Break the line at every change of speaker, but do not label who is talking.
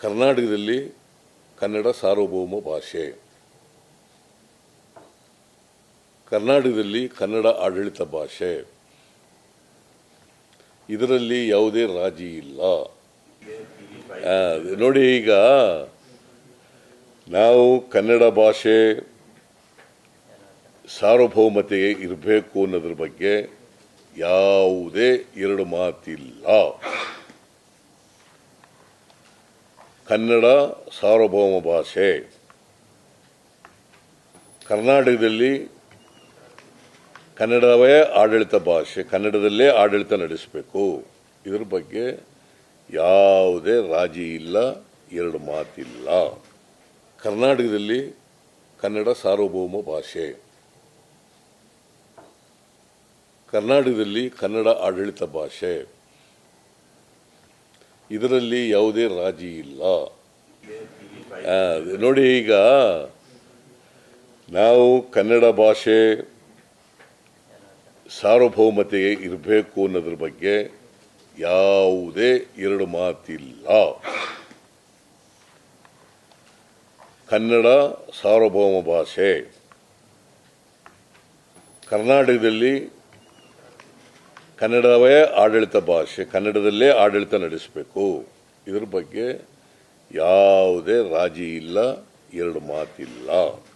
ಕರ್ನಾಟಕದಲ್ಲಿ ಕನ್ನಡ ಸಾರ್ವಭೌಮ ಭಾಷೆ. ಕರ್ನಾಟಕದಲ್ಲಿ ಕನ್ನಡ ಆಡಳಿತ ಭಾಷೆ. ಇದರಲ್ಲಿ ಯಾವುದೇ ರಾಜಿ ಇಲ್ಲ. ನೋಡಿ ಈಗ ನಾವು ಕನ್ನಡ ಭಾಷೆ ಸಾರ್ವಭೌಮತೆ ಇರಬೇಕು ಅನ್ನೋದ್ರ ಬಗ್ಗೆ ಯಾವುದೇ ಎರಡು ಮಾತಿಲ್ಲ. ಕನ್ನಡ ಸಾರ್ವಭೌಮ ಭಾಷೆ. ಕರ್ನಾಟಕದಲ್ಲಿ ಕನ್ನಡವೇ ಆಡಳಿತ ಭಾಷೆ, ಕನ್ನಡದಲ್ಲೇ ಆಡಳಿತ ನಡೆಸಬೇಕು. ಇದ್ರ ಬಗ್ಗೆ ಯಾವುದೇ ರಾಜಿ ಇಲ್ಲ, ಎರಡು ಮಾತಿಲ್ಲ. ಕರ್ನಾಟಕದಲ್ಲಿ ಕನ್ನಡ ಸಾರ್ವಭೌಮ ಭಾಷೆ. ಕರ್ನಾಟಕದಲ್ಲಿ ಕನ್ನಡ ಆಡಳಿತ ಭಾಷೆ. ಇದರಲ್ಲಿ ಯಾವುದೇ ರಾಜಿ ಇಲ್ಲ. ನೋಡಿ ಈಗ ನಾವು ಕನ್ನಡ ಭಾಷೆ ಸಾರ್ವಭೌಮತೆ ಇರಬೇಕು ಅನ್ನೋದ್ರ ಬಗ್ಗೆ ಯಾವುದೇ ಎರಡು ಮಾತಿಲ್ಲ. ಕನ್ನಡ ಸಾರ್ವಭೌಮ ಭಾಷೆ. ಕರ್ನಾಟಕದಲ್ಲಿ ಕನ್ನಡವೇ ಆಡಳಿತ ಭಾಷೆ ಕನ್ನಡದಲ್ಲೇ ಆಡಳಿತ ನಡೆಸಬೇಕು. ಇದ್ರ ಬಗ್ಗೆ ಯಾವುದೇ ರಾಜಿ ಇಲ್ಲ ಎರಡು ಮಾತಿಲ್ಲ.